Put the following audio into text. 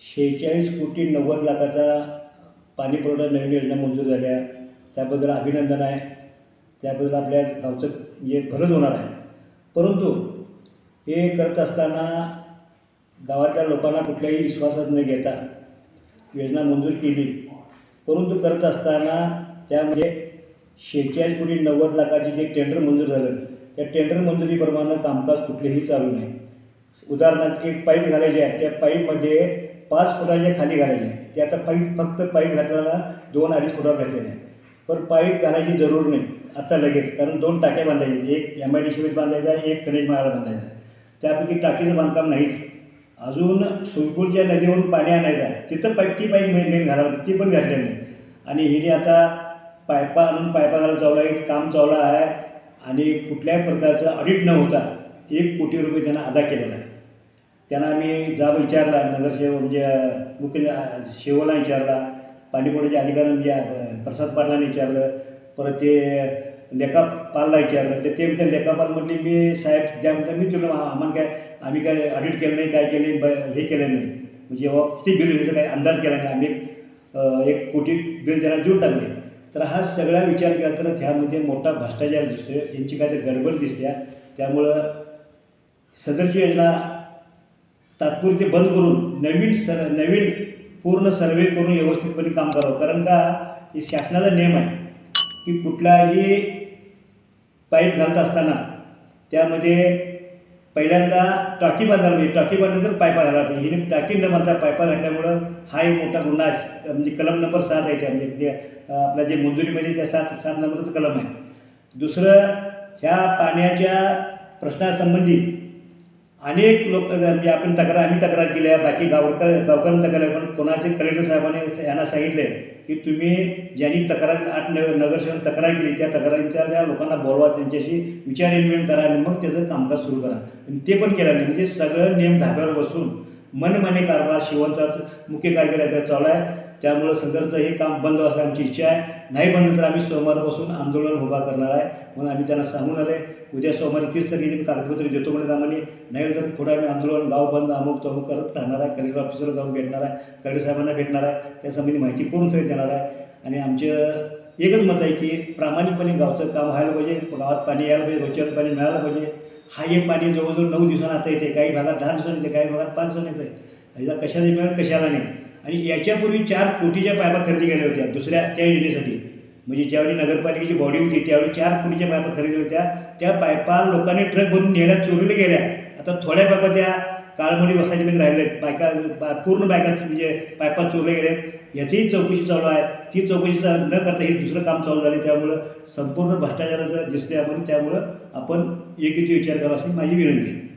शेहेचाळीस कोटी नव्वद लाखाचा पाणी पुरवठा नवीन योजना मंजूर झाल्या. त्याबद्दल अभिनंदन आहे. त्याबद्दल आपल्या गावचं म्हणजे भरच होणार आहे. परंतु हे करत असताना गावातल्या लोकांना कुठल्याही विश्वासात न घेता योजना मंजूर केली. परंतु करत असताना त्यामध्ये शेहेचाळीस कोटी नव्वद लाखाचे जे टेंडर मंजूर झालं त्या टेंडर मंजुरीप्रमाणे कामकाज कुठलेही चालू नाही. उदाहरणार्थ एक पाईप घालायची आहे. त्या पाईपमध्ये पाच फुटाच्या खाली घालायची आहे. ते आता पाईप फक्त पाईप घातल्याला दोन अडीच फुटावर घातलेले आहे. पण पाईप घालायची जरूर नाही. आता लगेच. कारण दोन टाक्या बांधायची एक एम आय डी सीमध्ये बांधायचा आहे एक गणेश महाराज बांधायचा आहे. त्यापैकी टाकीचं बांधकाम नाहीच. अजून सुरपूरच्या नदीवरून पाणी आणायचं आहे. तिथं पाईप ती पाईप मेन मेन घालावं ती पण घातलेली नाही. आणि हिने आता पायपा आणून पायपा घालायला चालू आहे. काम चालू आहे. आणि कुठल्याही प्रकारचं ऑडिट न होता एक कोटी रुपये त्यांना अदा केलेला आहे. त्यांना आम्ही जाब विचारला नगरसेवक म्हणजे मुख्य अं, शेवला विचारला पाणीपुरीच्या अधिकाऱ्यांना म्हणजे प्रसाद पाटलांनी विचारलं परत ते लेखापालला विचारलं तर ते म्हणजे लेखापाल म्हटले मी साहेब त्या मी तुला आम्हाला काय आम्ही काय ऑडिट केलं नाही काय केलं नाही ब- हे केलं नाही. म्हणजे जेव्हा किती बिल होईल याचा काही अंदाज केला नाही. आम्ही एक कोटी बिल त्यांना देऊन टाकले. तर हा सगळा विचार केला तर त्यामध्ये मोठा भ्रष्टाचार दिसतोय यांची काय तर गडबड दिसते. त्यामुळं सदरची योजना तात्पुरते बंद करून नवीन सर नवीन पूर्ण सर्वे करून व्यवस्थितपणे काम करावं. कारण का हे शासनाचा नियम आहे की कुठलाही पाईप घालत असताना त्यामध्ये पहिल्यांदा टाकी बांधायला पाहिजे म्हणजे टाकी बांधल्यानंतर पायपा घालायला पाहिजे हिने टाकी न बांधता पायपा घातल्यामुळं हा एक मोठा गुन्हा आहे. म्हणजे कलम नंबर सात आहे त्या म्हणजे जे आपल्या जे मंजुरीमध्ये त्या सात सात नंबरचं कलम आहे. दुसरं ह्या पाण्याच्या प्रश्नासंबंधी अनेक लोक म्हणजे आपण तक्रार आम्ही तक्रार केली आहे बाकी गावकर गावकऱ्यांनी तक्रार पण कोणाचे कलेक्टर साहेबांनी यांना सांगितले की तुम्ही ज्यांनी तक्रार आठ नगर नगरसेवक तक्रार केली त्या तक्रारींच्या त्या लोकांना बोलवा त्यांच्याशी विचार निर्माण करा आणि मग त्याचं कामकाज सुरू करा. ते पण केलं नाही. म्हणजे सगळं नियम धाब्यावर बसून मनमाने कारभार शिवणचा मुख्य कार्यकारी चालू आहे. त्यामुळं सदरचं हे काम बंद असं आमची इच्छा आहे. नाही बंद तर आम्ही सोमवारपासून आंदोलन उभा करणार आहे. म्हणून आम्ही त्यांना सांगून आले उद्या सोमवारी तीस तारखेची कागदपत्र देतो म्हणजे आम्हाला. नाही तर पुढे आम्ही आंदोलन गाव बंद अमुक तमुक करत राहणार आहे. कलेक्टर ऑफिसरला जाऊन भेटणार आहे. कलेक्टर साहेबांना भेटणार आहे. त्यासंबंधी माहिती पूर्ण सगळी देणार आहे. आणि आमचं एकच मत आहे की प्रामाणिकपणे गावचं काम व्हायला पाहिजे. गावात पाणी यायला पाहिजे रोजच्यावर पाणी मिळालं पाहिजे. हा हे पाणी जवळजवळ नऊ दिवसांना आता येते. काही भागात दहा दिवसांनी येते काही भागात पाच दिवसांनी येते. याचा कशाला मिळेल कशाला नाही. आणि याच्यापूर्वी चार कोटीच्या पायपा खरेदी केल्या होत्या दुसऱ्या त्या योजनेसाठी. म्हणजे ज्यावेळी नगरपालिकेची बॉडी होती त्यावेळी चार कोटीच्या पायपा खरेदी होत्या. त्या पायपा लोकांनी ट्रक भरून न्यायला चोरीला गेल्या. आता थोड्या पायपा त्या काळमडी वसाहतीमध्ये राहिले बायका बा- पूर्ण बायका म्हणजे पायपा चोरले गेले याचीही चौकशी चालू आहे. ती चौकशी चा- न करता हे दुसरं काम चालू झाले. त्यामुळं संपूर्ण भ्रष्टाचाराचं दिसते आपण त्यामुळं आपण एकीचे विचार करावा अशी माझी विनंती आहे.